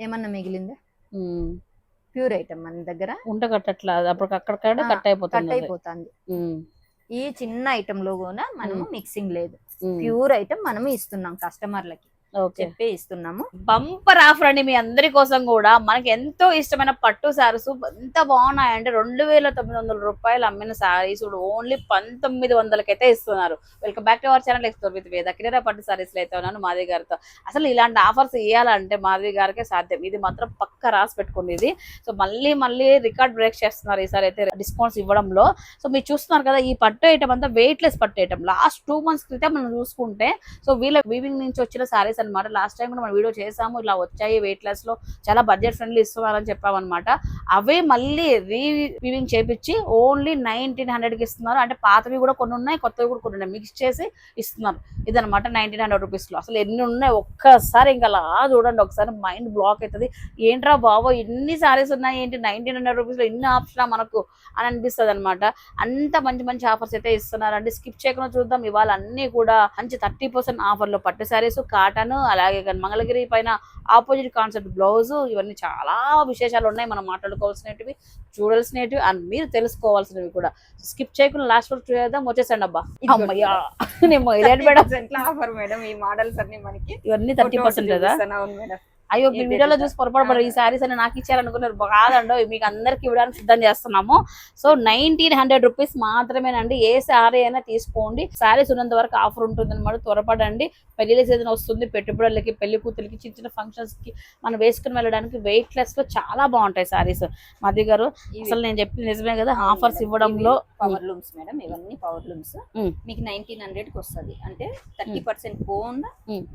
ఏమన్నా మిగిలిందా. Pure item మన దగ్గర? కట్టట్లా అప్పుడు అక్కడిక్కడ కట్ కట్ అయిపోతుంది అది. అయిపోతుంది ఈ చిన్న ఐటమ్లో కూడా మనము మిక్సింగ్ లేదు. ప్యూర్ ఐటమ్ మనము ఇస్తున్నాం కస్టమర్లకి చెప్పి ఇస్తున్నాము. బంపర్ ఆఫర్ అండి మీ అందరి కోసం కూడా. మనకి ఎంతో ఇష్టమైన పట్టు శారీస్ ఎంత బాగున్నాయంటే రెండు వేల తొమ్మిది వందల రూపాయలు అమ్మిన శారీస్ ఓన్లీ పంతొమ్మిది వందలకైతే ఇస్తున్నారు. Welcome back to our channel explore with Veda. కిరీరా పట్టు శారీస్ అయితే ఉన్నాను మాధవి గారితో. అసలు ఇలాంటి ఆఫర్స్ ఇవ్వాలంటే మాధవి గారికే సాధ్యం. ఇది మాత్రం పక్క రాసి పెట్టుకుంది ఇది. సో మళ్ళీ మళ్ళీ రికార్డ్ బ్రేక్ చేస్తున్నారు ఈసారి అయితే డిస్కౌంట్స్ ఇవ్వడంలో. సో మీరు చూస్తున్నారు కదా ఈ పట్టు ఐటమ్ అంతా వెయిట్ లెస్ పట్టు ఐటమ్ లాస్ట్ టూ మంత్స్ క్రితం మనం చూసుకుంటే సో వీళ్ళ వీవింగ్ నుంచి వచ్చిన సారీస్ అన్నమాట. లాస్ట్ టైం కూడా మనం వీడియో చేసాము. ఇలా వచ్చాయి వెయిట్ లాస్లో చాలా బడ్జెట్ ఫ్రెండ్లీ ఇస్తున్నారని చెప్పామన్నమాట. అవే మళ్ళీ రీ వీవింగ్ చేపించి ఓన్లీ నైన్టీన్ హండ్రెడ్కి ఇస్తున్నారు. అంటే పాతవి కూడా కొన్ని ఉన్నాయి కొత్తవి కూడా కొన్ని ఉన్నాయి. మిక్స్ చేసి ఇస్తున్నారు. ఇదనమాట నైన్టీన్ హండ్రెడ్ రూపీస్లో. అసలు ఎన్ని ఉన్నాయి? ఒక్కసారి ఇంకా అలా చూడండి. ఒకసారి మైండ్ బ్లాక్ అవుతుంది. ఏంట్రా బాబో ఇన్ని సారీస్ ఉన్నాయి ఏంటి? నైన్టీన్ హండ్రెడ్ రూపీస్లో ఇన్ని ఆప్షన్ మనకు అని అనిపిస్తుంది అనమాట అంత మంచి మంచి ఆఫర్స్ అయితే ఇస్తున్నారండి. స్కిప్ చేయకుండా చూద్దాం. ఇవాళ అన్ని కూడా మంచి థర్టీ పర్సెంట్ ఆఫర్లో పట్టు శారీస్ కాటన్ అలాగే కానీ మంగళగిరి పైన ఆపోజిట్ కాన్సెప్ట్ బ్లౌజ్ ఇవన్నీ చాలా విశేషాలు ఉన్నాయి. మనం మాట్లాడుకోవాల్సినవి చూడాల్సినవి అండ్ మీరు తెలుసుకోవాల్సినవి కూడా. స్కిప్ చేయకుండా లాస్ట్ వరకు చూద్దాం వచ్చేసండి అబ్బా. అమ్మయ్యా. నేను మేడం. Offer madam. ఈ మోడల్స్ అన్ని మనకి ఇవన్నీ థర్టీ పర్సెంట్ కదా? అవును మేడం. అయ్యో మీ వీడియోలో? చూసి పొరపాటు ఈ సారీస్ అని నాకు ఇచ్చారనుకున్నారు. కాదండో మీకు అందరికి ఇవ్వడానికి సిద్ధం చేస్తున్నాము. సో నైన్టీన్ హండ్రెడ్ రూపీస్ మాత్రమేనండి. ఏ సారీ అయినా తీసుకోండి. సారీస్ ఉన్నంత వరకు ఆఫర్ ఉంటుంది అనమాట త్వరపడండి. పెళ్ళిళ్ళ సీజన్ వస్తుంది. పెట్టుబడులకి పెళ్ళి కూతురికి చిన్న చిన్న ఫంక్షన్స్కి మనం వేసుకుని వెళ్ళడానికి వెయిట్ లెస్లో చాలా బాగుంటాయి సారీస్ మధు గారు అసలు నేను చెప్పింది నిజమే కదా? ఆఫర్స్ ఇవ్వడంలో పవర్ లూమ్స్ మేడం. ఇవన్నీ పవర్ లూమ్స్. మీకు నైన్టీన్ హండ్రెడ్కి వస్తది. అంటే థర్టీ పర్సెంట్ పోన్.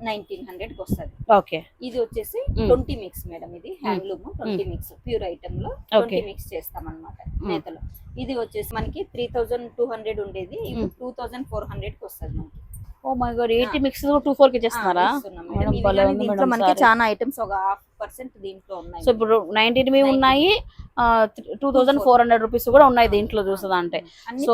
నైన్టీన్ హండ్రెడ్కి వస్తది. ఓకే. ఇది వచ్చేసి. ట్వంటీ మిక్స్ మేడం ఇది హ్యాండ్లూమ్ ట్వంటీ మిక్స్ ప్యూర్ ఐటమ్లో ట్వంటీ మిక్స్ చేస్తాం అనమాట నేతలో. ఇది వచ్చేసి మనకి త్రీ థౌజండ్ టూ హండ్రెడ్ ఉండేది ఇప్పుడు టూ థౌజండ్ ఫోర్ హండ్రెడ్కి వస్తుంది మనకి. ఓ my god eighty mix two ఫోర్కి మేడం. మనకి. చాలా ఐటమ్స్ ఒక హాఫ్ పర్సెంట్ దీంట్లో ఉన్నాయి. సో ఇప్పుడు నైన్టీన్ మీ ఉన్నాయి two thousand four hundred rupees కూడా ఉన్నాయి దీంట్లో చూస్తుందా అంటే. So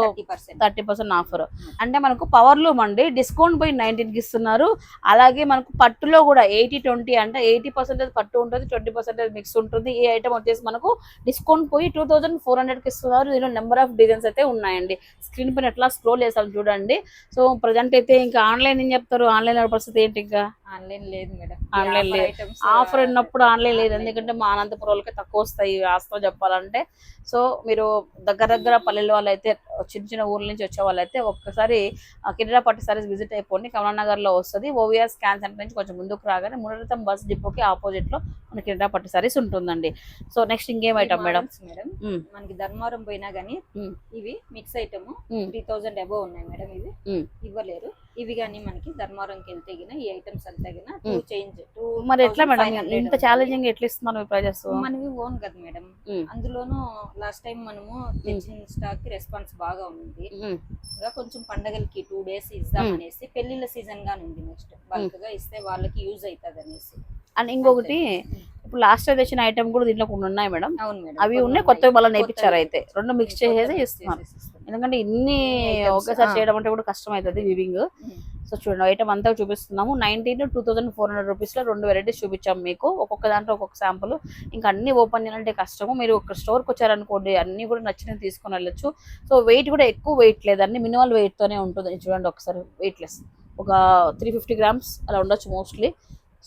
thirty percent. ఆఫర్. అంటే మనకు పవర్ లూమ్ అండి డిస్కౌంట్ పోయి నైన్టీన్కి ఇస్తున్నారు. అలాగే మనకు పట్టులో కూడా ఎయిటీ ట్వంటీ అంటే ఎయిటీ పర్సెంటేజ్ పట్టు ఉంటుంది ట్వంటీ పర్సెంటేజ్ మిక్స్ ఉంటుంది. ఈ ఐటమ్ వచ్చేసి మనకు డిస్కౌంట్ పోయి టూ థౌసండ్ ఫోర్ హండ్రెడ్కి ఇస్తున్నారు. దీనిలో నెంబర్ ఆఫ్ డిజైన్స్ అయితే ఉన్నాయండి. స్క్రీన్ పైన ఎట్లా స్క్రోల్ చేస్తాం చూడండి. సో ప్రజెంట్ అయితే ఇంకా ఆన్లైన్ ఏం చెప్తారు? ఆన్లైన్ పరిస్థితి ఏంటి ఇంకా? ఆన్లైన్ లేదు మేడం Online లేదు. ఆఫర్ ఉన్నప్పుడు ఆన్లైన్ లేదు ఎందుకంటే మా అనంతపురం వాళ్ళకి తక్కువ వస్తాయి వాస్తవం చెప్పాలంటే సో మీరు దగ్గర దగ్గర పల్లెల వాళ్ళు అయితే చిన్న చిన్న ఊర్ల నుంచి వచ్చే వాళ్ళు అయితే ఒక్కసారి కిరీరా పట్టు సారీస్ విజిట్ అయిపోండి కమలానగర్లో వస్తుంది ఓవిఆర్ స్కాన్ సెంటర్ నుంచి కొంచెం ముందుకు రాగానే మునరతం బస్ డిపోకి ఆపోజిట్లో మన కిరీరా పట్టు సారీస్ ఉంటుందండి సో నెక్స్ట్ ఇంకేం ఐటమ్ మేడం మేడం. మనకి ధర్మవరం పోయినా గానీ మ్మ్. ఇవి mix item. Three thousand above ఉన్నాయి మేడం ఇవి. ఇవ్వలేరు ఇవి కానీ మనకి ధర్మవరంకి వెళ్తే గిన ఈ ఐటమ్స్ అంతా గిన టూ. చేంజ్ టూ మరి ఎట్లా మేడం? ఇంత ఛాలెంజింగ్ ఎట్లా ఇస్తున్నారు ప్రైజెస్ మనవి ఓన్ కదా మేడం. అందులోనూ లాస్ట్ టైం మనము తెచ్చిన స్టాక్కి రెస్పాన్స్ బాగా ఉంది. ఇంకా కొంచెం పండగలకి టూ డేస్ ఇద్దాం. అనేసి పెళ్ళిళ్ళ సీజన్ గానే ఉంది నెక్స్ట్ బల్క్గా ఇస్తే వాళ్ళకి యూజ్ అవుతుంది అనేసి అండ్ ఇంకొకటి ఇప్పుడు లాస్ట్ టైం తెచ్చిన ఐటమ్ కూడా దీంట్లో కొన్ని ఉన్నాయి మేడం. అవి ఉన్నాయి కొత్తవి మళ్ళీ నేర్పించారు అయితే. రెండు మిక్స్ కొత్తవి ఇస్తున్నారు. ఎందుకంటే ఇన్ని ఒకేసారి. చేయడం అంటే కూడా కష్టం అవుతుంది వివింగ్. సో చూడండి ఐటమ్ అంతా చూపిస్తున్నాము. Nineteen two thousand four hundred రూపీస్లో రెండు వెరైటీస్ చూపించాం మీకు. ఒక్కొక్క దాంట్లో ఒక్కొక్క శాంపుల్ ఇంకా అన్ని ఓపెన్ చేయాలంటే కష్టము. మీరు ఒక స్టోర్కి వచ్చారనుకోండి అన్ని కూడా నచ్చినవి తీసుకొని వెళ్ళొచ్చు. సో వెయిట్ కూడా ఎక్కువ వెయిట్ లేదు. అన్ని మినిమల్ వెయిట్ తోనే ఉంటుంది. చూడండి ఒకసారి వెయిట్ లెస్ ఒక త్రీ ఫిఫ్టీ గ్రామ్స్ అలా ఉండొచ్చు మోస్ట్లీ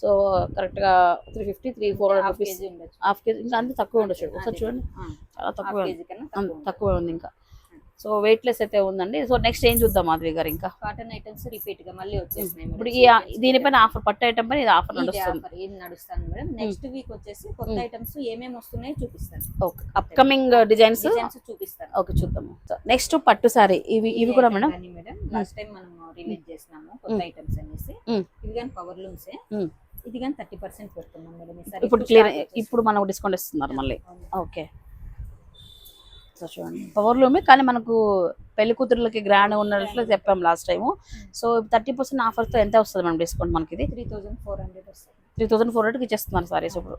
సో కరెక్ట్గా three fifty three four hundred rupees KG ఉండొచ్చు. హాఫ్ కేజీ ఇంకా అంత తక్కువ ఉండొచ్చు. ఒకసారి. చూడండి. చాలా తక్కువ తక్కువ ఉంది ఇంకా. సో వెయిట్ లెస్ అయితే ఉందండి. సో నెక్స్ట్ ఏం చూద్దాం మాధవి గారు ఇంకా? కాటన్ ఐటమ్స్ రిపీట్గా మళ్ళీ వచ్చేసినాయి ఇప్పుడు. ఈ దీనిపైన ఆఫర్ పట్టు ఐటమ్ పైన ఇది ఆఫర్ నడుస్తుంది. నడుస్తాను మేడం? నెక్స్ట్ వీక్ వచ్చేసి కొత్త. ఐటమ్స్ ఏమేమి వస్తున్నాయో చూపిస్తాను. ఓకే అప్కమింగ్ డిజైన్స్ డిజైన్స్ చూపిస్తాను. ఓకే చూద్దాము. నెక్స్ట్ పట్టు సారీ ఇవి ఇవి కూడా మేడం? మేడం లాస్ట్ టైం మనం రిలీజ్ చేసినాము కొత్త. ఐటమ్స్ అనేసి. ఇవి కానీ పవర్ లూమ్సే. ఇది కానీ థర్టీ పర్సెంట్ పెడుతున్నాం మేడం. ఈసారి ఇప్పుడు క్లియర్ ఇప్పుడు మనకు డిస్కౌంట్ ఇస్తున్నారు మళ్ళీ. ఓకే. సో చూడండి. పవర్ లూమే కానీ మనకు పెళ్ళి కూతుర్లకి గ్రాండ్ ఉన్నట్లు చెప్పాం last time so thirty percent ఆఫర్తో ఎంత వస్తుంది మేడం డిస్కౌంట్ మనకి ఇది త్రీ థౌజండ్ ఫోర్ హండ్రెడ్ వస్తుంది త్రీ థౌసండ్ ఫోర్ హండ్రెడ్కి ఇచ్చేస్తున్నారు సారీస్ ఇప్పుడు.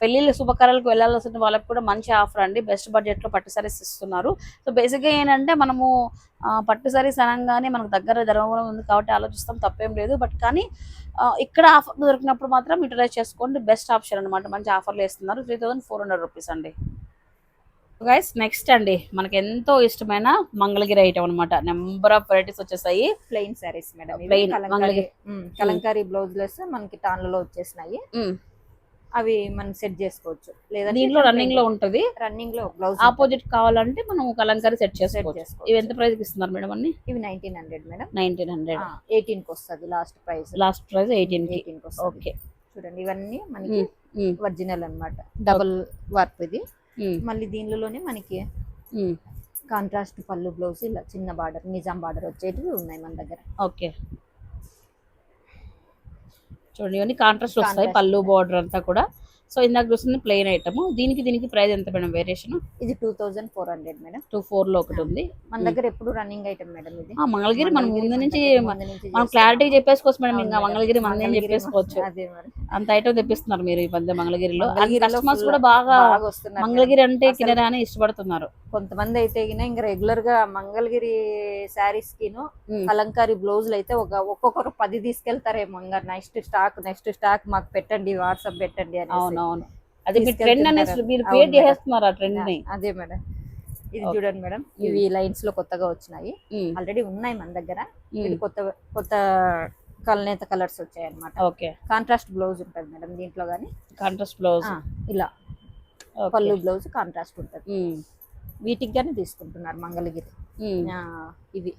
పెళ్ళిళ్ళ శుభకార్యాలకు వెళ్ళాల్సిన వాళ్ళకి కూడా మంచి ఆఫర్ అండి. బెస్ట్ బడ్జెట్లో పట్టు సారీస్ ఇస్తున్నారు. సో బేసిక్గా ఏంటంటే మనము పట్టు సారీస్ అనగానే మనకు దగ్గర ధర్మవరం ఉంది కాబట్టి ఆలోచిస్తాం తప్పేం లేదు. బట్ కానీ ఇక్కడ ఆఫర్ దొరికినప్పుడు మాత్రం యూటిలైజ్ చేసుకోండి. బెస్ట్ ఆప్షన్ అన్నమాట. మంచి ఆఫర్లు ఇస్తున్నారు three thousand four hundred rupees అండి. గైస్ నెక్స్ట్ అండి. మనకి ఎంతో ఇష్టమైన మంగళగిరి ఐటమ్ అన్నమాట. నెంబర్ ఆఫ్ వెరైటీస్ వచ్చేసాయి. Plain saris madam Mangalagiri. Kalamkari blouse less మనకి టాన్లలో వచ్చేసినాయి. అవి మనం సెట్ చేసుకోవచ్చు. లేదా దీంట్లో రన్నింగ్లో ఉంటది. రన్నింగ్లో బ్లౌజ్ ఆపోజిట్ కావాలంటే మనం కలంకారీ సెట్ సెట్ చేసుకోవచ్చు. ఇవి ఎంత ప్రైస్ ఇస్తున్నారు మేడం అన్ని? ఇవి nineteen hundred madam. Nineteen hundred ఎయిటీన్కి వస్తుంది last price last price eighteen ఎయిటీన్కి okay చూడండి ఇవన్నీ మనకి ఒరిజినల్ అన్నమాట. డబుల్ వర్క్ ఇది. మళ్ళీ దీనిలోనే మనకి. కాంట్రాస్ట్ పళ్ళు బ్లౌజ్ ఇలా చిన్న బార్డర్ నిజాం బార్డర్ వచ్చేటివి ఉన్నాయి మన దగ్గర. ఓకే చూడండి ఇవన్నీ కాంట్రాస్ట్ వస్తాయి పళ్ళు బార్డర్ అంతా కూడా. సో ఇందాక చూస్తుంది ప్లెయిన్ ఐటమ్ దీనికి దీనికి ప్రైస్ ఎంత మేడం? వేరియేషన్ ఇది two thousand four hundred madam. Two ఫోర్లో ఒకటి ఉంది. మన దగ్గర ఎప్పుడు రన్నింగ్ ఐటమ్ మేడం ఇది? మంగళగిరి మనం ముందు నుంచి మనం. క్లారిటీ చెప్పేసుకోవచ్చు మేడం. ఇంకా. మంగళగిరి మంది చెప్పేసుకోవచ్చు. అంత ఐటమ్ తెప్పిస్తున్నారు మీరు ఈ మధ్య మంగళగిరిలో. కస్టమర్స్ కూడా బాగా మంగళగిరి అంటే కినరా అని ఇష్టపడుతున్నారు. కొంతమంది అయితే ఇంకా రెగ్యులర్గా మంగళగిరి శారీస్ కిను ఉమ్. కలంకారీ బ్లౌజులు అయితే ఒక ఒక్కొక్కరు పది తీసుకెళ్తారేమో. ఇంకా నెక్స్ట్ స్టాక్ నెక్స్ట్ స్టాక్ మాకు పెట్టండి వాట్సాప్ పెట్టండి అని అవునవును అది మీ ట్రెండ్. అనేసి మీరు అవును క్రియేట్ మేడం. చేసేస్తున్నారు ఆ ట్రెండ్ని? అదే మేడం. ఇది. చూడండి మేడం. ఇవి లైన్స్లో కొత్తగా వచ్చినాయి. ఆల్రెడీ ఉన్నాయి మన దగ్గర. ఇది కొత్త కొత్త కలనేత కలర్స్ వచ్చాయి అనమాట ఓకే. కాంట్రాస్ట్ బ్లౌజ్ ఉంటుంది మేడం దీంట్లో గానీ. కాంట్రాస్ట్ బ్లౌజ్ ఇలా. పళ్ళు బ్లౌజ్ కాంట్రాస్ట్ ఉంటుంది. వీటికి గానీ తీసుకుంటున్నారు మంగళగిరి. ఇవి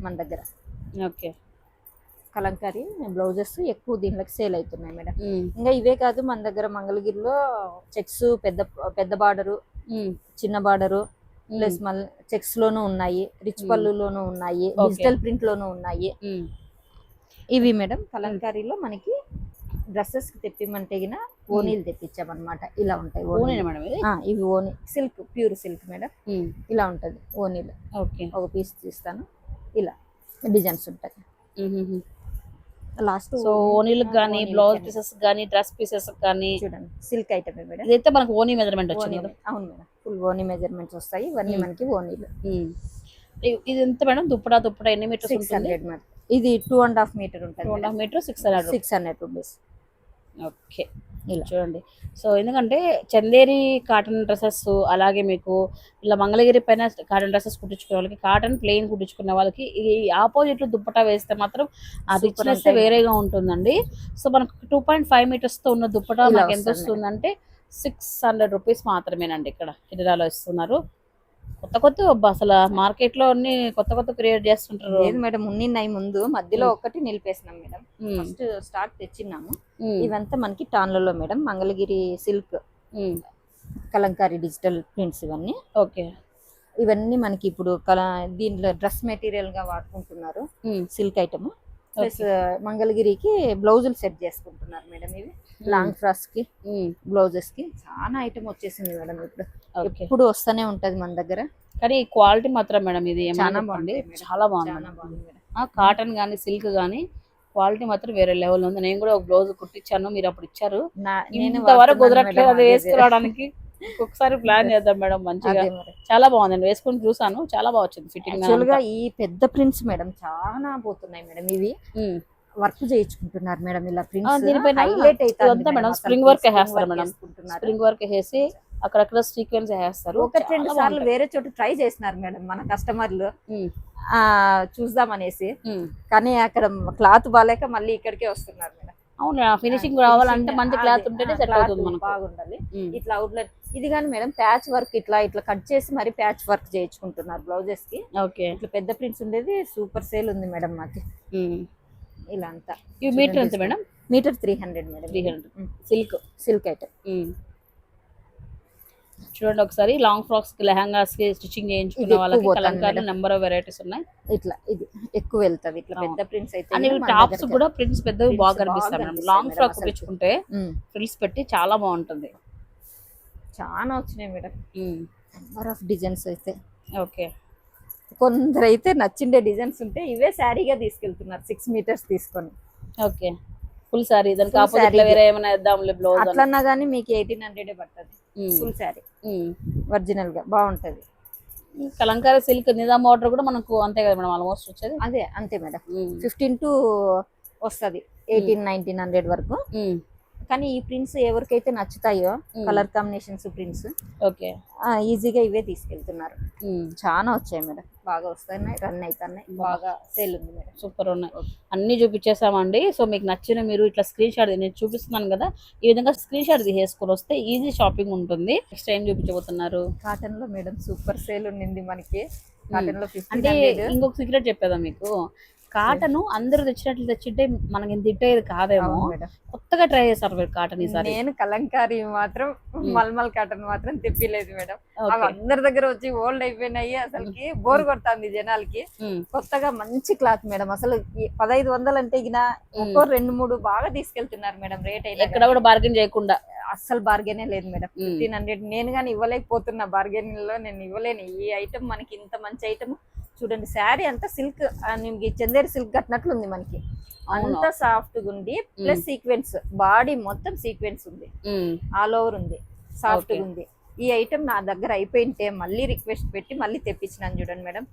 మన దగ్గర. ఓకే. కలంకారీ బ్లౌజెస్ ఎక్కువ దీనిలోకి సేల్ అవుతున్నాయి మేడం. ఇంకా ఇవే కాదు మన దగ్గర మంగళగిరిలో చెక్స్ పెద్ద పెద్ద బార్డరు చిన్న బార్డరు ప్లస్ మళ్ళీ చెక్స్ లోనూ ఉన్నాయి రిచ్. పళ్ళులోనూ ఉన్నాయి. డిజిటల్ ప్రింట్ లోనూ ఉన్నాయి ఇవి మేడం కలంకారీలో మనకి డ్రెస్సెస్కి తెప్పిమంటే గిన ఓనీలు తెప్పించామన్నమాట. ఇలా ఉంటాయి ఇవి ఓనీ సిల్క్ ప్యూర్ సిల్క్ మేడం. ఇలా ఉంటది ఓనీలు ఓకే. ఒక పీస్ తీస్తాను. ఇలా డిజైన్స్ ఉంటాయి. లాస్ట్ సో ఓనీలకు కానీ బ్లౌజ్ పీసెస్ కానీ డ్రెస్ పీసెస్ కానీ చూడండి సిల్క్ ఐటమ్ మేడం? ఇదైతే మనకు ఓనీ మెజర్మెంట్ వచ్చింది అవును మేడం. ఫుల్ ఓనీ మెజర్మెంట్స్ వస్తాయి. ఇవన్నీ Hmm. మనకి ఓనీలు. ఇ- ఇది ఎంత మేడం? దుప్పడా దుప్పడా ఎన్ని మీటర్స్ సిక్స్ ఉంటుంది? హండ్రెడ్ మేడం ఇది two and half metre two and ఉంటుంది half metre six hundred six hundred rupees okay ఇలా. చూడండి సో ఎందుకంటే చందేరి కాటన్ డ్రెస్సెస్ అలాగే మీకు ఇలా మంగళగిరి పైన కాటన్ డ్రెస్సెస్ కుట్టించుకునే వాళ్ళకి కాటన్ ప్లెయిన్ కుట్టించుకునే వాళ్ళకి ఇది ఆపోజిట్లో దుప్పటా వేస్తే మాత్రం ఆ ఉంటాయి. వేరేగా ఉంటుందండి సో మనకు టూ పాయింట్ ఫైవ్ మీటర్స్తో ఉన్న దుప్పటా మనకి ఎంత వస్తుంది. వస్తుందంటే సిక్స్ హండ్రెడ్ రూపీస్ మాత్రమేనండి ఇక్కడ కిరాలో ఇస్తున్నారు కొత్త కొత్త అసలు మార్కెట్లో అన్ని కొత్త కొత్త క్రియేట్ చేస్తుంటారు. లేదు మేడం ఉన్నిన్నాయి ముందు మధ్యలో. ఒకటి నిలిపేసినాం మేడం. ఫస్ట్ స్టాక్ తెచ్చిన్నాము. ఇవంతా మనకి టాన్లలో madam Mangalagiri silk kalamkari digital prints ఇవన్నీ. ఓకే. ఇవన్నీ మనకి ఇప్పుడు కల దీంట్లో డ్రెస్ మెటీరియల్గా వాడుకుంటున్నారు సిల్క్ ఐటమ్ ప్లస్ మంగళగిరికి బ్లౌజులు సెట్ చేసుకుంటున్నారు మేడం ఇవి. లాంగ్ ఫ్రాక్స్కి ఉమ్, బ్లౌజెస్కి. చాలా ఐటమ్ వచ్చేసింది మేడం ఇప్పుడు. ఓకే ఎప్పుడు వస్తూనే ఉంటది మన దగ్గర. కానీ క్వాలిటీ మాత్రం మేడం ఇది చాలా బాగుంది. చాలా బాగుంది కాటన్ కానీ సిల్క్ కానీ క్వాలిటీ మాత్రం వేరే లెవెల్ ఉంది. నేను కూడా ఒక బ్లౌజ్ కుట్టించాను మీరు అప్పుడు ఇచ్చారు. ఇంతవరకు కుదరట్లేదు అది. వేసుకురావడానికి ఒకసారి ప్లాన్ చేద్దాం మేడం మంచిగా. చాలా బాగుంది నేను వేసుకొని చూసాను చాలా బాగా వచ్చింది యాక్చువల్గా ఫిట్టింగ్ ఈ పెద్ద ప్రింట్స్ మేడం చాలా పోతున్నాయి మేడం ఇవి. వర్క్ చేయించుకుంటున్నారు మేడం ఇలా ప్రింట్స్ హైలైట్ ఇదంతా మేడం స్ప్రింగ్ వర్క్ వేస్తారు మేడం. స్ప్రింగ్ వర్క్ వేసి అక్కడక్కడ సీక్వెన్స్ వేస్తారు ఒకటి రెండు సార్లు. వేరే చోట ట్రై చేసినారు మేడం మన కస్టమర్లు. చూద్దామనేసి. ఉమ్. కానీ అక్కడ క్లాత్ బాగాలేక మళ్ళీ ఇక్కడికే వస్తున్నారు మేడం. అవును ఫినిషింగ్ రావాలంటే మంచి క్లాత్ ఉంటేనే సెట్ అవుతుంది మనకు. బాగుండాలి. ఇట్లా అవుట్లెట్. ఇది కానీ మేడం ప్యాచ్ వర్క్ ఇట్లా ఇట్లా కట్ చేసి మరి ప్యాచ్ వర్క్ చేయించుకుంటున్నారు బ్లౌజెస్కి ఓకే. ఇట్లా పెద్ద ప్రింట్స్ ఉండేది సూపర్ సేల్ ఉంది మేడం మాకి. ఇలా అంతా. ఇవి మీటర్ ఎంత madam? Metre three hundred madam. Three hundred silk silk item చూడండి ఒకసారి లాంగ్ ఫ్రాక్స్కి లెహంగాస్కి స్టిచ్చింగ్ చేయించుకున్న ఎక్కువ వాళ్ళకి కలంకారీ. నెంబర్ ఆఫ్ వెరైటీస్ ఉన్నాయి? ఇట్లా ఇది ఎక్కువ వెళ్తది. ఇట్లా. పెద్ద ప్రింట్స్ అయితే అండ్ మన టాప్స్ కూడా ప్రింట్స్ పెద్దవి బాగా కనిపిస్తాయి madam. Long frock. కుట్టించుకుంటే um, frills పెట్టి చాలా బాగుంటుంది. చాలా వచ్చినాయి మేడం. నెంబర్ ఆఫ్ డిజైన్స్ అయితే. ఓకే కొందరు అయితే నచ్చిండే డిజైన్స్ ఉంటే ఇవే శారీగా తీసుకెళ్తున్నారు సిక్స్ మీటర్స్ తీసుకొని. ఓకే. ఫుల్ దానికి ఆపోజిట్ saree. వేరే ఏమైనా బ్లౌజ్ అట్లన్నా కానీ మీకు ఎయిటీన్ హండ్రెడ్ పడుతుంది. ఫుల్ శారీ ఒరిజినల్గా. బాగుంటది. కలంకారీ సిల్క్ నిజాం ఆర్డర్ కూడా మనకు అంతే కదా మేడం ఆల్మోస్ట్ వచ్చేది? అదే అంతే మేడం. ఫిఫ్టీన్ టు వస్తుంది. ఎయిటీన్ నైన్టీన్ హండ్రెడ్ వరకు. కానీ ఈ ప్రింట్స్ ఎవరికైతే నచ్చుతాయో కలర్ కాంబినేషన్స్ ప్రింట్స్ ఓకే. ఈజీగా ఇవే తీసుకెళ్తున్నారు. చాలా వచ్చాయి మేడం. బాగా వస్తున్నాయి రన్ అవుతున్నాయి బాగా సేల్ ఉంది మేడం. సూపర్ ఉన్నాయి. అన్ని చూపించేసామండి. సో మీకు నచ్చిన మీరు ఇట్లా స్క్రీన్ షాట్ నేను చూపిస్తున్నాను కదా. ఈ విధంగా స్క్రీన్ షాట్ తీసేసుకొని వస్తే ఈజీ షాపింగ్ ఉంటుంది. నెక్స్ట్ ఏం చూపించబోతున్నారు? కాటన్లో మేడం సూపర్ సేల్ ఉండింది మనకి. కాటన్లో అంటే ఇంకొక సీక్రెట్ చెప్పేదా మీకు? కాటన్ అందరూ తెచ్చినట్లు తెచ్చింటే మనకి తిట్టేది కాదేమో. మేడం. కొత్తగా ట్రై చేశారు మీరు కాటన్ ఈసారి నేను కలంకారీ మాత్రం మల్మల్ కాటన్ మాత్రం తెప్పిలేదు మేడం. అవి అందరి దగ్గర వచ్చి ఓల్డ్ అయిపోయినాయి అసలుకి బోర్ కొడుతుంది జనాలకి. కొత్తగా మంచి క్లాత్ మేడం. అసలు పదహైదు వందలు అంటే ఒక్కో రెండు మూడు బాగా తీసుకెళ్తున్నారు మేడం రేట్ అయినా ఎక్కడ కూడా బార్గెన్ చేయకుండా. అస్సలు బార్గెనే లేదు మేడం. ఫిఫ్టీన్ హండ్రెడ్ నేను కానీ ఇవ్వలేకపోతున్నా బార్గెనింగ్లో నేను ఇవ్వలేను. ఈ ఐటమ్ మనకి ఇంత మంచి ఐటమ్ చూడండి శారీ అంతా సిల్క్ చందేరి సిల్క్ కట్టినట్లు ఉంది మనకి. అంతా సాఫ్ట్గా ఉంది ప్లస్ సీక్వెన్స్ బాడీ మొత్తం సీక్వెన్స్ ఉంది. ఆల్ ఓవర్ ఉంది. సాఫ్ట్. గా ఉంది. ఈ ఐటమ్ నా దగ్గర అయిపోయింటే మళ్ళీ రిక్వెస్ట్ పెట్టి మళ్ళీ తెప్పించినాను చూడండి మేడం.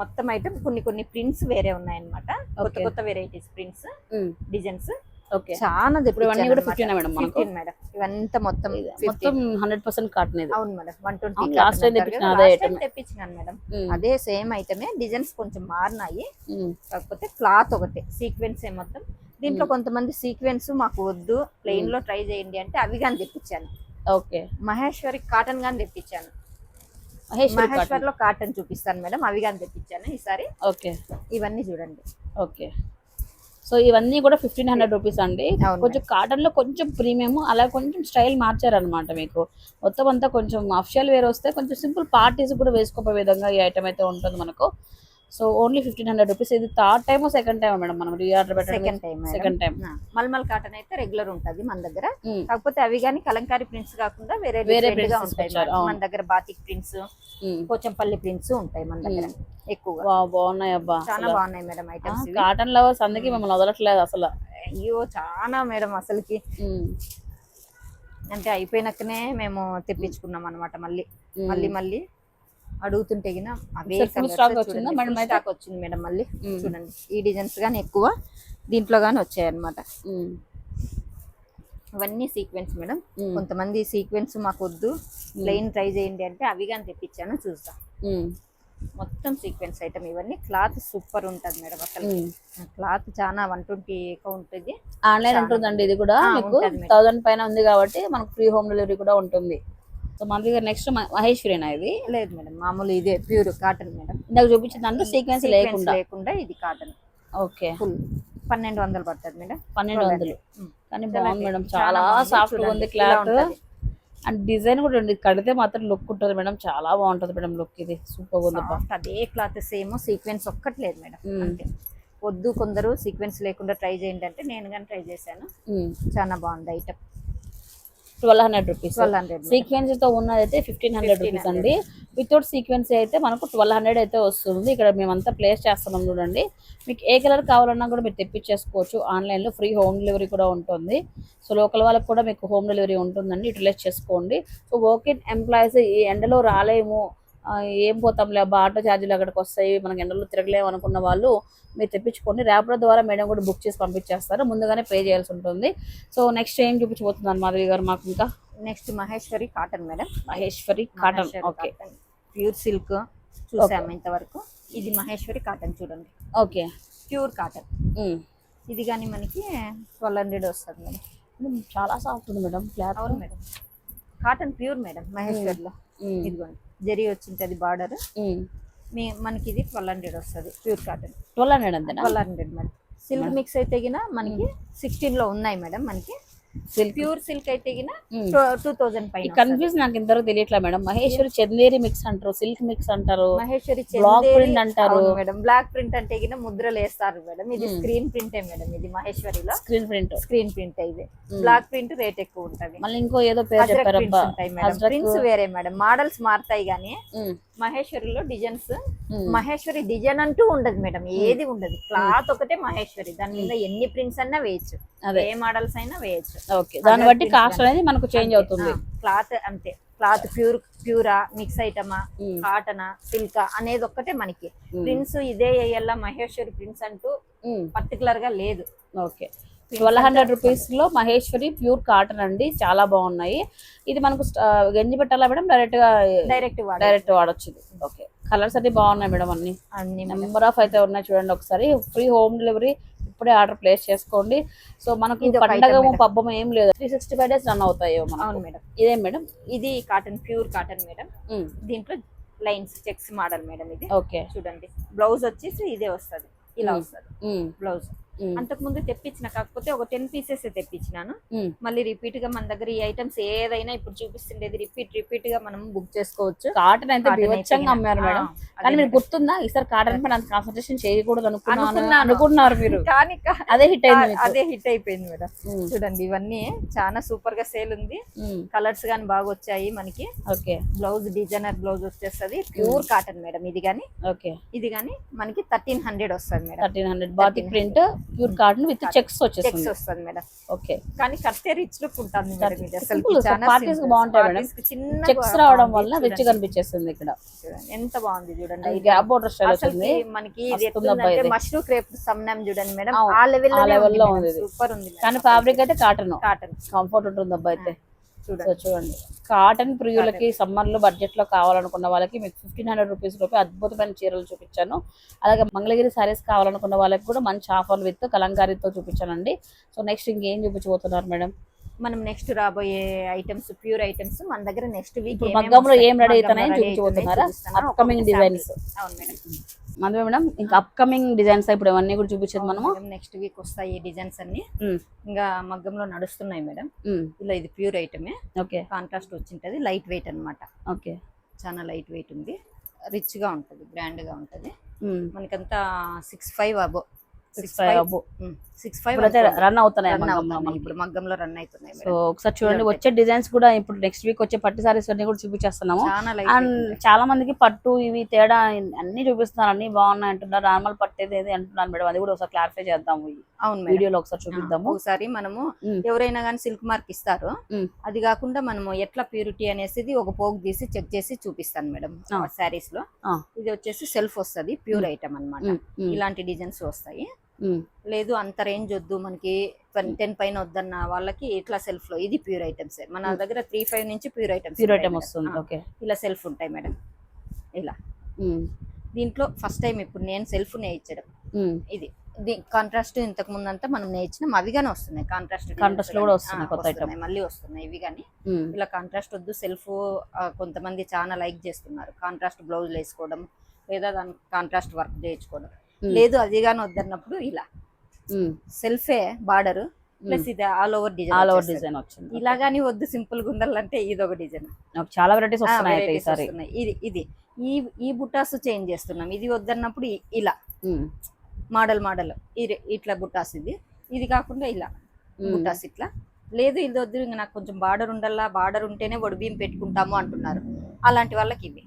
మొత్తం ఐటమ్ కొన్ని కొన్ని ప్రింట్స్ వేరే ఉన్నాయన్నమాట. కొత్త. కొత్త వెరైటీస్ ప్రింట్స్ డిజైన్స్ చాలా ఇప్పుడు ఇవన్నీ కూడా ఫిఫ్టీన్ మేడం ఫిఫ్టీన్ మేడం. ఇవంతా మొత్తం మొత్తం హండ్రెడ్ పర్సెంట్ కాటన్ ఇది. అవును madam. One twenty last time తెప్పించిన అదే item. తెప్పించినాను మేడం. అదే సేమ్ ఐటమే డిజైన్స్ కొంచెం మారినాయి. కాకపోతే క్లాత్ ఒకటే. సీక్వెన్స్ మొత్తం. దీంట్లో. కొంతమంది సీక్వెన్స్ మాకు వద్దు. ప్లెయిన్లో ట్రై చేయండి అంటే అవి కానీ తెప్పించాను. ఓకే మహేశ్వరి కాటన్ గాని తెప్పించాను. మహేశ్వరి లో కాటన్ చూపిస్తాను మేడం. అవి కానీ తెప్పించాను ఈసారి. ఓకే ఇవన్నీ చూడండి. ఓకే సో ఇవన్నీ కూడా ఫిఫ్టీన్ హండ్రెడ్ రూపీస్ అండి. కొంచెం కాటన్లో కొంచెం ప్రీమియం అలా కొంచెం స్టైల్ మార్చారనమాట మీకు. మొత్తం అంతా కొంచెం అఫిషియల్ వేర్ వస్తే కొంచెం సింపుల్ పార్టీస్ కూడా వేసుకోపోయే విధంగా ఈ ఐటమ్ అయితే ఉంటుంది మనకు. So only fifteen hundred rupees ఇది third time second time madam మనం రీఆర్డర్ పెట్టడం? Second time second time mulmul cotton అయితే రెగ్యులర్ ఉంటది మన దగ్గర. కాకపోతే అవి కానీ కలంకారీ ప్రింట్స్ కాకుండా వేరే వేరే prints ఉంటాయి. మన దగ్గర బాతిక్ ప్రింట్స్ పోచంపల్లి ప్రింట్స్ ఉంటాయి మన దగ్గర. ఎక్కువగా. బాగున్నాయి అబ్బా. చాలా బాగున్నాయి మేడం ఐటమ్స్ కాటన్ లవర్స్ అందుకే మిమ్మల్ని వదలట్లేదు అసలు. అయ్యో చాలా మేడం అసలుకి. అంటే అయిపోయినాకనే మేము తెప్పించుకున్నాం అన్నమాట మళ్ళీ. మళ్ళీ మళ్ళీ అడుగుతుంటే గిన అవే చూడండి, వచ్చిందా? మేడం మళ్ళీ. చూడండి. ఈ డిజైన్స్ గానీ ఎక్కువ దీంట్లో గానీ వచ్చాయి అన్నమాట ఉమ్, ఇవన్నీ సీక్వెన్స్ మేడం కొంతమంది సీక్వెన్స్ మాకు వద్దు ప్లెయిన్ ట్రై చేయండి అంటే అవి కానీ తెప్పించాను చూద్దాం మొత్తం సీక్వెన్స్ ఐటమ్ ఇవన్నీ. క్లాత్ సూపర్ ఉంటది మేడం అసలు. క్లాత్ చాలా వన్ ట్వంటీ ఉంటుంది. ఆన్లైన్ ఉంటుందండి ఇది కూడా. మీకు. థౌసండ్ పైన ఉంది కాబట్టి మనకు ఫ్రీ హోమ్ డెలివరీ కూడా ఉంటుంది. సో మన దగ్గర నెక్స్ట్ మహేశ్వరినా ఇది? లేదు మేడం. మామూలు ఇదే ప్యూర్ కాటన్ మేడం. ఇందాక చూపించిన దాంట్లో సీక్వెన్స్ లేకుండా. లేకుండా ఇది కాటన్. ఓకే. ఫుల్. పన్నెండు వందలు పడుతుంది మేడం. పన్నెండు వందలు. కానీ బాగుంది మేడం. చాలా. సాఫ్ట్ ఉంది క్లాత్. అండ్ డిజైన్ కూడా ఉంది కడితే మాత్రం లుక్ ఉంటుంది మేడం. చాలా బాగుంటుంది మేడం లుక్ ఇది. సూపర్ ఉంది అదే క్లాత్ సేమ్ సీక్వెన్స్ ఒక్కటి లేదు మేడం. అంతే. వద్దు కొందరు సీక్వెన్స్ లేకుండా ట్రై చేయండి అంటే నేను కానీ ట్రై చేశాను. చాలా బాగుంది ఐటమ్ ట్వెల్వ్ హండ్రెడ్ రూపీస్ సీక్వెన్స్తో ఉన్నది అయితే ఫిఫ్టీన్ హండ్రెడ్ రూపీస్ అండి. వితౌట్ సీక్వెన్స్ అయితే మనకు ట్వెల్వ్ హండ్రెడ్ అయితే వస్తుంది. ఇక్కడ మేమంతా ప్లేస్ చేస్తున్నాం చూడండి. మీకు ఏ కలర్ కావాలన్నా కూడా మీరు తెప్పించేసుకోవచ్చు. ఆన్లైన్లో ఫ్రీ హోమ్ డెలివరీ కూడా ఉంటుంది. సో లోకల్ వాళ్ళకి కూడా మీకు హోమ్ డెలివరీ ఉంటుందండి. యూటిలైజ్ చేసుకోండి. సో వర్కింగ్ ఎంప్లాయీస్ ఈ ఎండలో రాలేము. ఏం పోతాంలే అబ్బా ఆటో ఛార్జీలు అక్కడికి వస్తాయి మనకి ఎండలో తిరగలేము అనుకున్న వాళ్ళు మీరు తెప్పించుకోండి. ర్యాపిడో ద్వారా మేడం కూడా బుక్ చేసి పంపించేస్తారు ముందుగానే పే చేయాల్సి ఉంటుంది. సో నెక్స్ట్ ఏం చూపించబోతున్నాను మాధవి గారు మాకు ఇంకా? Next Maheshwari cotton madam Maheshwari cotton okay pure silk చూసాము ఇంతవరకు. ఇది మహేశ్వరి కాటన్ చూడండి. ఓకే ప్యూర్ కాటన్ ఇది కానీ మనకి ట్వెల్వ్ హండ్రెడ్ వస్తుంది మేడం చాలా సాఫ్ట్ ఉంది మేడం క్లాత్ అవును మేడం కాటన్ ప్యూర్ మేడం మహేశ్వర్లో. ఇదిగోండి. జరీ వచ్చింటది బార్డర్. మీ మనకి ఇది ట్వెల్వ్ హండ్రెడ్ వస్తుంది ప్యూర్ కాటన్. ట్వెల్వ్ హండ్రెడ్ అంతేనా? Twelve hundred madam silk mix అయితే గిన మనకి సిక్స్టీన్లో ఉన్నాయి మేడం మనకి. సిల్క్ ప్యూర్ సిల్క్ అయితే. టూ థౌజండ్ ఈ పైన కన్ఫ్యూజ్ నాకు ఇంతవరకు తెలియట్లే మేడం. మహేశ్వరి చందేరి మిక్స్ అంటారు సిల్క్ మిక్స్ అంటారు మహేశ్వరి చందేరి print అంటారు. మేడం. బ్లాక్ ప్రింట్ అంటే గిన ముద్రలు వేస్తారు మేడం. ఇది. స్క్రీన్ ప్రింటే మేడం. ఇది మహేశ్వరిలో. స్క్రీన్ ప్రింట్ స్క్రీన్ ప్రింట్ ఇది. బ్లాక్ ప్రింట్ రేట్ ఎక్కువ ఉంటది. మళ్ళీ ఇంకో ఏదో పేరు ప్రింట్స్ వేరే మేడం. మోడల్స్ మారుతాయి కానీ ఉమ్, మహేశ్వరిలో డిజైన్స్. మహేశ్వరి డిజైన్ అంటూ ఉండదు మేడం ఏది ఉండదు. క్లాత్ ఒకటే మహేశ్వరి దాని మీద ఎన్ని ప్రింట్స్ అన్నా వేయచ్చు. ఏ మోడల్స్ అయినా వేయచ్చు. ఓకే దాన్ని బట్టి కాస్ట్ అనేది మనకు చేంజ్ అవుతుంది. క్లాత్ అంతే. క్లాత్ ప్యూర్ ప్యూరా మిక్స్ ఐటమా కాటనా సిల్కా అనేది ఒక్కటే మనకి. ప్రింట్స్ ఇదే వేయాల మహేశ్వరి ప్రింట్స్ అంటూ పర్టికులర్గా లేదు. ఓకే. ట్వెల్వ్ హండ్రెడ్ రూపీస్లో మహేశ్వరి ప్యూర్ కాటన్ అండి. చాలా బాగున్నాయి. ఇది మనకు గంజి పెట్టాలా మేడం? డైరెక్ట్గా డైరెక్ట్ డైరెక్ట్ వాడొచ్చు ఓకే. కలర్స్ అన్ని బాగున్నాయి మేడం అన్ని. అన్ని. నెంబర్ ఆఫ్ అయితే ఉన్నాయి చూడండి ఒకసారి. ఫ్రీ హోమ్ డెలివరీ ఇప్పుడే ఆర్డర్ ప్లేస్ చేసుకోండి. సో మనకు పండగ. పబ్బం ఏం లేదు. Three sixty five days run అవుతాయి అవును మేడం. ఇదేం మేడం. ఇది కాటన్ ప్యూర్ కాటన్ మేడం. దీంట్లో లైన్స్ చెక్స్ మోడల్ మేడం ఇది. ఓకే. చూడండి. బ్లౌజ్ వచ్చేసి ఇదే వస్తది. ఇలా వస్తది. బ్లౌజ్. అంతకు ముందు తెప్పించిన కాకపోతే ఒక టెన్ పీసెస్ తెప్పించినాను. మళ్ళీ రిపీట్గా మన దగ్గర ఈ ఐటమ్స్ ఏదైనా ఇప్పుడు చూపిస్తుండేది రిపీట్ రిపీట్గా మనం బుక్ చేసుకోవచ్చు. కాటన్ అయితే బీభత్సంగా అమ్మారు మేడం. కానీ మీరు. గుర్తుందా? ఈసారి కాటన్ పైన అంత కాన్సన్ట్రేషన్ చేయకూడదు అనుకున్నాను. అనుకున్నారు మీరు. కానీ అదే హిట్ అయింది. అదే హిట్ అయిపోయింది మేడం. చూడండి ఇవన్నీ చాలా సూపర్గా సేల్ ఉంది. కలర్స్ గాని బాగా వచ్చాయి మనకి. ఓకే. బ్లౌజ్ డిజైనర్ బ్లౌజ్ వచ్చేస్తది. ప్యూర్ కాటన్ మేడం ఇది గాని. ఓకే. ఇది గాని మనకి థర్టీన్ హండ్రెడ్ వస్తుంది madam. Thirteen hundred batik print pure cotton with checks checks వచ్చేస్తుంది వస్తుంది మేడం ఓకే కానీ కడితే రిచ్ లుక్ ఉంటుంది మేడం ఇది అసలు simple. బాగుంటాయి మేడం. చిన్న చెక్స్ రావడం. వల్ల రిచ్. కనిపించేస్తుంది ఇక్కడ. ఎంత బాగుంది చూడండి అది గ్యాప్ బోర్డర్ స్టైల్ వచ్చింది మనకి ఇది ఎట్లుందంటే ఇది. మష్రూమ్ క్రేప్ సమ్నాం చూడండి మేడం. ఆ లెవెల్లో ఉంది ఇది. సూపర్ ఉంది కానీ ఫ్యాబ్రిక్ అయితే కాటన్ కాటన్ కంఫర్ట్ ఉంటుంది అబ్బాయి అయితే సో చూడండి. కాటన్ ప్రియులకి సమ్మర్లో బడ్జెట్లో కావాలనుకున్న వాళ్ళకి మీకు ఫిఫ్టీన్ హండ్రెడ్ రూపీస్ రూపాయి అద్భుతమైన చీరలు చూపించాను. అలాగే మంగళగిరి సారీస్ కావాలనుకున్న వాళ్ళకి కూడా మంచి ఆఫర్ విత్ కలంకారీతో చూపించానండి. సో నెక్స్ట్ ఇంకేం చూపించబోతున్నారు మేడం? మనం నెక్స్ట్ రాబోయే ఐటమ్స్ ప్యూర్ ఐటమ్స్ మన దగ్గర నెక్స్ట్ వీక్ మగ్గంలో ఏం రెడీ అవుతున్నాయో చూపించబోతున్నారా అప్కమింగ్ డిజైన్స్ అవును మేడం. మేడం ఇంకా అప్కమింగ్ డిజైన్స్ ఇప్పుడు ఇవన్నీ కూడా చూపించేది మనము? నెక్స్ట్ వీక్ వస్తాయి డిజైన్స్ అన్ని. ఇంకా మగ్గంలో నడుస్తున్నాయి మేడం. ఇలా ఇది ప్యూర్ ఐటమే ఓకే. కాంట్రాస్ట్ వచ్చింటది లైట్ వెయిట్ అన్నమాట. ఓకే. చాలా లైట్ వెయిట్ ఉంది. రిచ్గా ఉంటది గ్రాండ్గా ఉంటది. మనకంతా సిక్స్ ఫైవ్ అబో six five six five run అవుతున్నాయి. ఇప్పుడు మగ్గంలో రన్ అవుతున్నాయి సో ఒకసారి చూడండి. వచ్చే డిజైన్స్ కూడా ఇప్పుడు నెక్స్ట్ వీక్ వచ్చే పట్టు సారీస్ అన్ని కూడా చూపించేస్తున్నాము. అండ్ చాలా మందికి పట్టు ఇవి తేడా అన్ని చూపిస్తున్నారు. అన్ని బాగున్నాయి అంటున్నారు. నార్మల్ పట్టు ఏది అంటున్నారు మేడం. అది కూడా ఒకసారి క్లారిఫై చేద్దాము. అవును వీడియోలో ఒకసారి చూపిద్దాము. ఒకసారి మనము. ఎవరైనా కానీ సిల్క్ మార్క్ ఇస్తారు. అది కాకుండా మనము ఎట్లా ప్యూరిటీ అనేసి ఒక పోగు తీసి చెక్ చేసి చూపిస్తాను మేడం. ఆ. శారీస్లో. ఇది వచ్చేసి సెల్ఫ్ వస్తది. ప్యూర్ ఐటమ్ ఉమ్, ఇలాంటి డిజైన్స్ వస్తాయి. లేదు అంత రేంజ్ వద్దు మనకి టెన్ పైన వద్దన్న వాళ్ళకి ఇట్లా సెల్ఫ్లో. ఇది ప్యూర్ ఐటమ్స్ మన దగ్గర త్రీ ఫైవ్ నుంచి ప్యూర్ ఐటమ్స్ ప్యూర్ ఐటమ్ వస్తుంది. ఓకే ఇలా సెల్ఫ్ ఉంటాయి మేడం ఇలా. దీంట్లో ఫస్ట్ టైం ఇప్పుడు నేను సెల్ఫ్ నేయించడం. ఇది. కాంట్రాస్ట్ ఇంతకు ముందు అంతా మనం నేర్చిన అవిగానే వస్తున్నాయి. కాంట్రాస్ట్లో కూడా వస్తున్నాయి. మళ్ళీ వస్తున్నాయి ఇవి కానీ ఇలా కాంట్రాస్ట్ వద్దు సెల్ఫ్ కొంతమంది చాలా లైక్ చేస్తున్నారు. కాంట్రాస్ట్ బ్లౌజ్ వేసుకోవడం లేదా దాని కాంట్రాస్ట్ వర్క్ చేయించుకోవడం. లేదు అది కానీ వద్దన్నప్పుడు ఇలా. సెల్ఫే బార్డర్ ప్లస్ ఇది all over design all over design వచ్చింది. ఇలా కానీ వద్దు సింపుల్గా ఉండాలంటే ఇది ఒక డిజైన్. నాకు చాలా వెరైటీస్ వస్తున్నాయి ఈసారి. ఇది ఇది. ఈ ఈ బుట్టాస్ చేంజ్ చేస్తున్నాం. ఇది వద్దన్నప్పుడు ఇలా. Model model. ఇట్లా బుట్టాస్ ఇది. ఇది కాకుండా ఇలా. ఉమ్, బుట్టాస్ ఇట్లా. లేదు ఇది వద్దు ఇంకా నాకు కొంచెం బార్డర్ ఉండాలా బార్డర్ ఉంటేనే వడి బియ్యం పెట్టుకుంటాము అంటున్నారు. అలాంటి వాళ్ళకి ఇవి.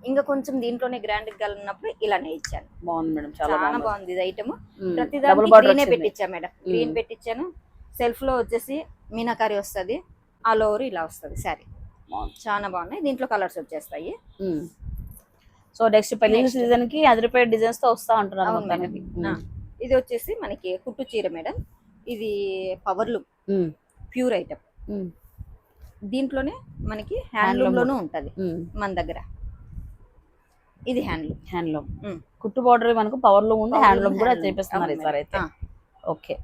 ఇంకా కొంచెం దీంట్లోనే గ్రాండ్గా ఉన్నప్పుడు ఇలానే ఇచ్చాను. బాగుంది మేడం చాలా బాగుంది. ఇది ఐటమ్ ఉమ్, ప్రతి డబుల్ దానికి బార్డర్ గ్రీనే వచ్చింది. పెట్టించా మేడం. గ్రీన్ పెట్టించాను. సెల్ఫ్లో వచ్చేసి మీనాకారి వస్తది ఆల్ ఓవర్ ఇలా వస్తది శారీ బాగుంది. చాలా బాగున్నాయి. దీంట్లో కలర్స్ వచ్చేస్తాయి. సో నెక్స్ట్ పెళ్ళి. సీజన్కి అదిరిపోయే డిజైన్స్తో వస్తా ఉంటున్నారు ఆ, ఇది వచ్చేసి మనకి కుట్టు చీర మేడం. ఇది పవర్ లుక్ ఉమ్, ప్యూర్ ఐటమ్ దీంట్లోనే మనకి హ్యాండ్లూమ్ లోనూ ఉంటది. మన దగ్గర. ఇది హ్యాండ్లూమ్ హ్యాండ్లూమ్ ఉమ్. కుట్టు బార్డర్ మనకు పవర్ లూమ్ ఉంది Power హ్యాండ్ loom, లూమ్ కూడా. చేపిస్తున్నారు ఈసారి. అయితే. ఓకే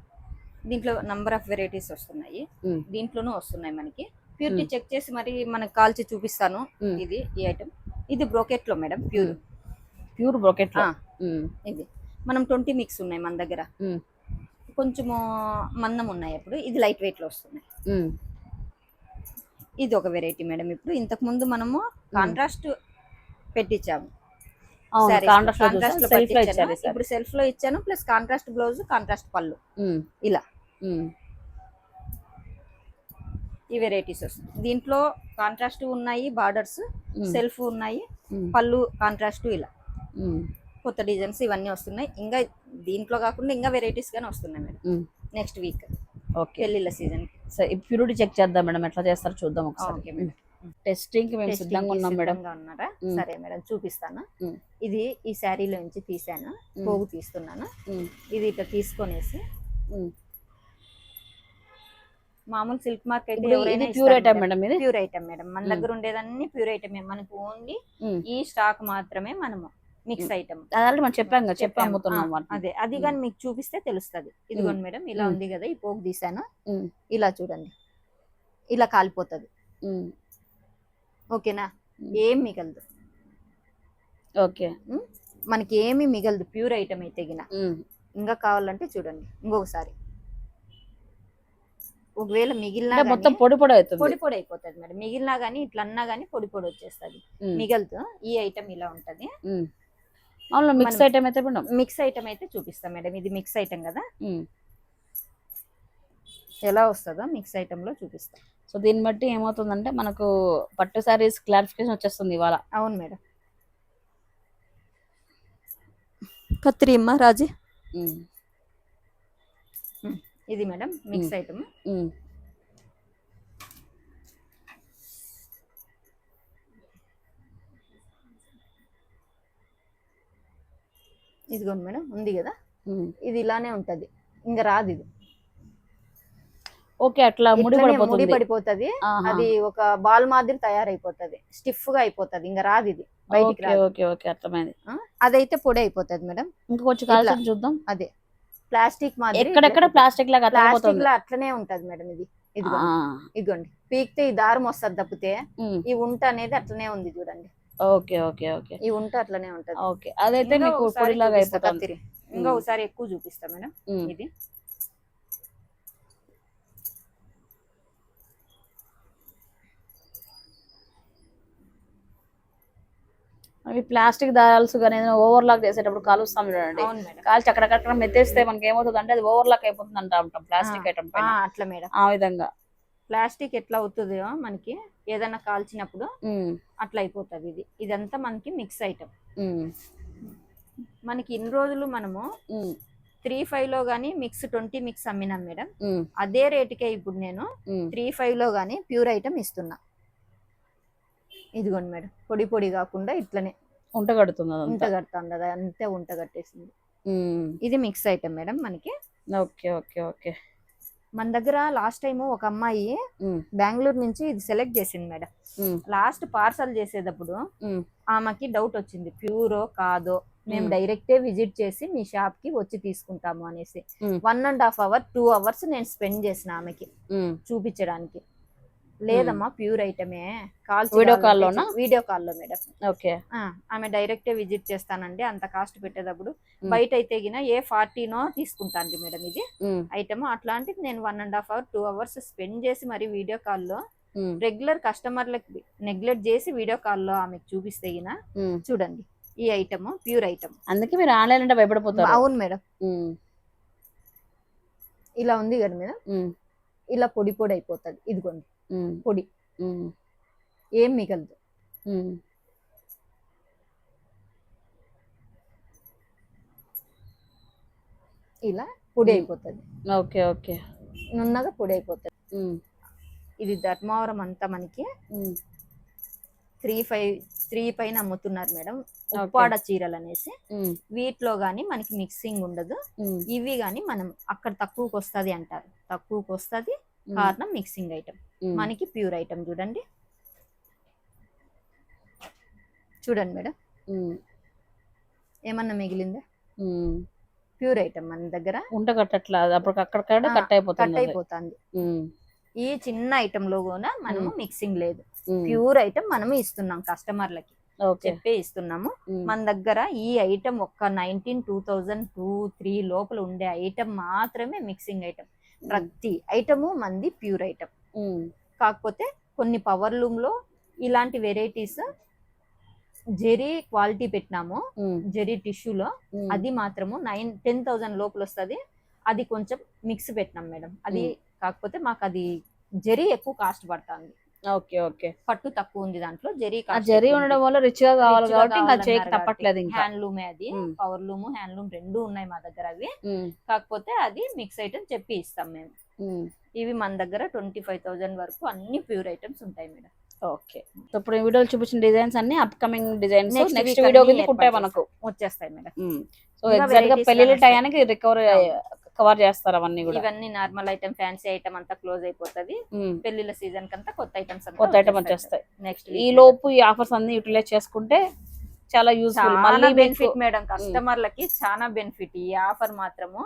దీంట్లో నంబర్ ఆఫ్ వెరైటీస్ వస్తున్నాయి. ఉమ్. దీంట్లోనూ వస్తున్నాయి మనకి. ప్యూరిటీ చెక్ చేసి మరి మనకి కాల్చి చూపిస్తాను. ఇది ఈ ఐటమ్ ఇది బ్రోకెట్లో మేడం ప్యూర్ ప్యూర్ బ్రోకెట్. ఇది. మనం ట్వంటీ మిక్స్ ఉన్నాయి మన దగ్గర. కొంచెము మందం ఉన్నాయి అప్పుడు. ఇది లైట్ వెయిట్లో వస్తున్నాయి. ఇది ఒక వెరైటీ మేడం ఇప్పుడు ఇంతకు ముందు మనము కాంట్రాస్ట్ పెట్టించాము. లో. కాంట్రాస్ట్లో. ఇప్పుడు సెల్ఫ్లో ఇచ్చాను ప్లస్ కాంట్రాస్ట్ బ్లౌజ్ కాంట్రాస్ట్ పళ్ళు. ఇలా. ఈ వెరైటీస్ వస్తుంది దీంట్లో కాంట్రాస్ట్ ఉన్నాయి బార్డర్స్ సెల్ఫ్ ఉన్నాయి పళ్ళు కాంట్రాస్ట్ ఇలా. కొత్త డిజైన్స్ ఇవన్నీ వస్తున్నాయి. ఇంకా దీంట్లో కాకుండా ఇంకా వెరైటీస్ గానే వస్తున్నాయి మేడం. నెక్స్ట్ వీక్ ఓకే పెళ్ళిళ్ళ సీజన్ సరే ప్యూరిటీ చెక్ చేద్దాం మేడం. ఎట్లా చేస్తారో చూద్దాం ఓకే ఒకసారి మేడం. టెస్టింగ్కి మేము సిద్ధంగా ఉన్నాం మేడం. ఉన్నారా. సరే మేడం చూపిస్తాను. ఇది ఈ శారీలో నుంచి తీసాను. పోగు తీస్తున్నాను. ఇది ఇట్లా తీసుకొనేసి మామూలు సిల్క్ మార్క్ అయితే ఇది ప్యూర్ ఐటమ్ మేడం. ఇది? Pure item madam. మన. దగ్గర ఉండేదన్నీ ప్యూర్ ఐటమే మనకు ఓన్లీ. ఈ స్టాక్ మాత్రమే మనము. మిక్స్. ఐటమ్ అదే మనం చెప్పాం కదా. అమ్ముతున్నాం. అదే. అది కానీ మీకు చూపిస్తే తెలుస్తది. ఇదిగోండి మేడం ఇలా. ఉంది కదా ఈ పోగు తీసాను. ఇలా చూడండి. ఇలా కాలిపోతది. ఓకేనా. ఏం మిగలదు. ఓకే. మనకి ఏమి మిగలదు ప్యూర్ ఐటమ్ అయితే గిన. ఇంకా కావాలంటే చూడండి ఇంకొకసారి. ఒకవేళ మిగిలినా మొత్తం పొడి పొడి అవుతుంది. పొడి పొడి అయిపోతుంది మేడం మిగిలినా గానీ ఇట్లా అన్నా గానీ పొడి పొడి వచ్చేస్తది. మిగలదు ఈ ఐటమ్ ఇలా ఉంటది. మిక్స్ ఐటమ్ అయితే మిక్స్ ఐటమ్ అయితే చూపిస్తాం మేడం. ఇది మిక్స్ ఐటమ్ కదా. ఎలా వస్తుందో మిక్స్ ఐటమ్లో చూపిస్తాం. సో దీన్ని బట్టి ఏమవుతుందంటే మనకు పట్టు సారీస్ క్లారిఫికేషన్ వచ్చేస్తుంది ఇవాళ. అవును మేడం. కత్తిరి అమ్మ రాజీ ఇది మేడం మిక్స్. ఐటమ్. ఇదిగోండి మేడం ఉంది కదా. ఇది ఇలానే ఉంటది. ఇంకా రాదు ఇది. ఓకే అట్లా ముడి పడిపోతుంది. అది ఒక బాల్ మాదిరి తయారైపోతది. స్టిఫ్గా అయిపోతది. ఇంకా రాదు ఇది. బయటికి ఓకే ఓకే అర్థమైంది? అదైతే పొడి అయిపోతది మేడం. ఇంకా కొంచెం చూద్దాం. అదే. ప్లాస్టిక్ మాదిరి ఎక్కడెక్కడ ప్లాస్టిక్ లాగా ప్లాస్టిక్లో అట్లనే ఉంటది మేడం ఇది. ఇదిగోండి. పీకితే ఈ దారం వస్తుంది తప్పితే. ఈ ఉంట అనేది అట్లనే ఉంది చూడండి. Okay okay okay. ఈ ఉంట అట్లనే ఉంటది. ఓకే. అదైతే ఇంకా మీకు పొడిలాగా అయిపోతుంది. ఇంకా. ఒకసారి ఎక్కువ చూపిస్తా మేడం ఉమ్. ఇది అవి ప్లాస్టిక్ దారాల్స్ కానీ ఓవర్ లాక్ చేసేటప్పుడు కాలుస్తాం చూడండి. కాల్చి అక్కడక్కడ మెత్తేస్తే మనకి ఏమవుతుంది అంటే అది ఓవర్ లాక్ అయిపోతుంది అంటా ప్లాస్టిక్ ఐటమ్ అట్లా మేడం. ఆ విధంగా. ప్లాస్టిక్ ఎట్లా అవుతుందో మనకి ఏదైనా కాల్చినప్పుడు అట్లా అయిపోతుంది ఇది. ఇదంతా మనకి మిక్స్ ఐటమ్ మనకి ఇన్ని రోజులు మనము త్రీ ఫైవ్లో గానీ మిక్స్ ట్వంటీ మిక్స్ అమ్మినాం మేడం. అదే రేటుకే ఇప్పుడు నేను. త్రీ ఫైవ్లో గానీ ప్యూర్ ఐటమ్ ఇస్తున్నా. ఇదిగోండి మేడం పొడి పొడి కాకుండా ఇట్లనే. ఉంట కడుతుంది ఉంట కడుతుంది అది అంతే ఉంట కట్టేసింది ఇది మిక్స్ ఐటమ్ మేడం మనకి. Okay okay okay. మన దగ్గర లాస్ట్ టైం ఒక అమ్మాయి బెంగళూరు నుంచి ఇది సెలెక్ట్ చేసింది మేడం. లాస్ట్ పార్సల్ చేసేటప్పుడు ఆమెకి డౌట్ వచ్చింది ప్యూరో కాదో? మేము. డైరెక్టే విజిట్ చేసి మీ షాప్కి వచ్చి తీసుకుంటాము అనేసి. One and half hour two hours నేను స్పెండ్ చేసిన ఆమెకి. చూపించడానికి. లేదమ్మా ప్యూర్ ఐటమే. కాల్ Video call లోనా? వీడియో కాల్లో మేడం. ఓకే. ఆమె డైరెక్టే విజిట్ చేస్తానండి అంత కాస్ట్ పెట్టేటప్పుడు. బయట అయితే గిన ఏ ఫార్టీనో తీసుకుంటాను మేడం ఇది. ఐటమ్ అట్లాంటిది నేను one and half hour two hours spend చేసి మరి వీడియో కాల్లో రెగ్యులర్ కస్టమర్లకి నెగ్లెక్ట్ చేసి వీడియో కాల్లో ఆమెకు చూపిస్తే గిన. చూడండి ఈ ఐటమ్ ప్యూర్ ఐటమ్. అందుకే మీరు ఆన్లైన్ అంటే భయపడిపోతారు. అవును మేడం. ఇలా ఉంది కదా మేడం? ఇలా పొడి పొడి అయిపోతుంది ఇదిగోండి. పొడి. ఏం మిగలదు. ఇలా పొడి. అయిపోతుంది. Okay okay. నున్నగా పొడి అయిపోతుంది. ఇది ధర్మవరం అంతా మనకి త్రీ ఫైవ్ త్రీ పైన అమ్ముతున్నారు మేడం. ఉప్పాడ చీరలు అనేసి. వీటిలో గానీ మనకి మిక్సింగ్ ఉండదు. ఇవి గానీ మనం అక్కడ తక్కువకి వస్తది అంటారు. తక్కువకి వస్తది కారణం మిక్సింగ్ ఐటమ్. మనకి ప్యూర్ ఐటమ్ చూడండి. చూడండి మేడం. ఏమన్నా మిగిలిందా. ప్యూర్ ఐటమ్ మన దగ్గర. ఉంట కట్టట్లా అప్పుడు అక్కడిక్కడ ఆ, కట్ అయిపోతుంది కట్ ఈ చిన్న ఐటమ్లో కూడా మనము మిక్సింగ్ లేదు. ప్యూర్ ఐటమ్ మనము ఇస్తున్నాం కస్టమర్లకి చెప్పే ఇస్తున్నాము. మన దగ్గర ఈ ఐటమ్ ఒక్క nineteen two thousand two three లోపల ఉండే ఐటమ్ మాత్రమే మిక్సింగ్ ఐటమ్ ప్రతి ఐటము మంది ప్యూర్ ఐటమ్ కాకపోతే కొన్ని పవర్ లూమ్లో ఇలాంటి వెరైటీస్ జెరీ క్వాలిటీ పెట్టినాము. జెరీ టిష్యూలో అది మాత్రము నైన్ టెన్ థౌసండ్ లోపల వస్తుంది. అది కొంచెం మిక్స్ పెట్టినాం మేడం. అది కాకపోతే మాకు అది జెరీ ఎక్కువ కాస్ట్ పడుతుంది. Okay okay. పట్టు తక్కువ ఉంది దాంట్లో జెరీ జరీ ఉండడం వల్ల రిచ్గా కావాలి కాబట్టి ఇంకా చేయక తప్పట్లేదు ఇంకా. హ్యాండ్లూమ్ అది. పవర్ లూమ్ హ్యాండ్లూమ్ రెండు ఉన్నాయి మా దగ్గర అవి. కాకపోతే అది మిక్స్ ఐటమ్ చెప్పి ఇస్తాం మేము. ఇవి మన దగ్గర ట్వంటీ ఫైవ్ థౌసండ్ వరకు అన్ని ప్యూర్ ఐటమ్స్ ఉంటాయి మేడం. ఓకే. ఇప్పుడు వీడియోలో చూపించిన డిజైన్స్ అన్ని upcoming designs Next next video కింద ఉంటాయి మనకు. వచ్చేస్తాయి మేడం. సో ఎగ్జాక్ట్గా వస్తాయి. టయానికి రికవర్ కవర్ చేస్తారు అవన్నీ కూడా. ఇవన్నీ నార్మల్ ఐటమ్ ఫ్యాన్సీ ఐటమ్ అంతా క్లోజ్ అయిపోతది. పెళ్ళిళ్ళ సీజన్ కంతా కొత్త ఐటమ్స్ కొత్త ఐటమ్ వచ్చేస్తాయి. నెక్స్ట్ ఈ లోపు ఈ ఆఫర్స్ అన్ని యూటిలైజ్ చేసుకుంటే చాలా యూస్ఫుల్. మళ్ళీ బెనిఫిట్ మేడం కస్టమర్లకి చాలా బెనిఫిట్ ఈ ఆఫర్ మాత్రము.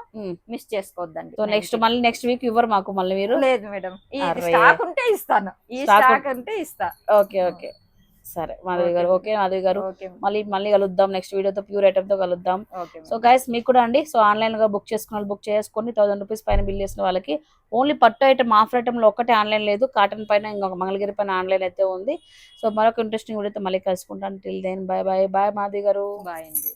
మిస్ చేసుకోవద్దండి. సో నెక్స్ట్ మళ్ళీ నెక్స్ట్ వీక్ ఇవ్వరు మాకు మళ్ళీ మీరు. లేదు మేడం ఈ. స్టాక్ ఉంటే ఇస్తాను. ఈ స్టాక్ ఉంటే ఇస్తా. Okay okay. సరే మాధవి గారు. ఓకే మాధవి గారు. మళ్ళీ మళ్ళీ కలుద్దాం నెక్స్ట్ వీడియోతో ప్యూర్ ఐటమ్తో కలుద్దాం సో గైస్ మీకు కూడా అండి సో ఆన్లైన్గా బుక్ చేసుకున్న బుక్ చేసుకొని థౌసండ్ రూపీస్ పైన బిల్ చేసిన వాళ్ళకి ఓన్లీ పట్టు ఐటమ్ ఆఫర్ ఐటమ్లో ఒకటే ఆన్లైన్ లేదు. కాటన్ పైన ఇంకొక మంగళగిరి పైన ఆన్లైన్ అయితే ఉంది. సో మరొక ఇంట్రెస్టింగ్ వీడియోతో మళ్ళీ కలుసుకుంటాను till then bye bye bye Madhavi గారు. బాయ్ అండి.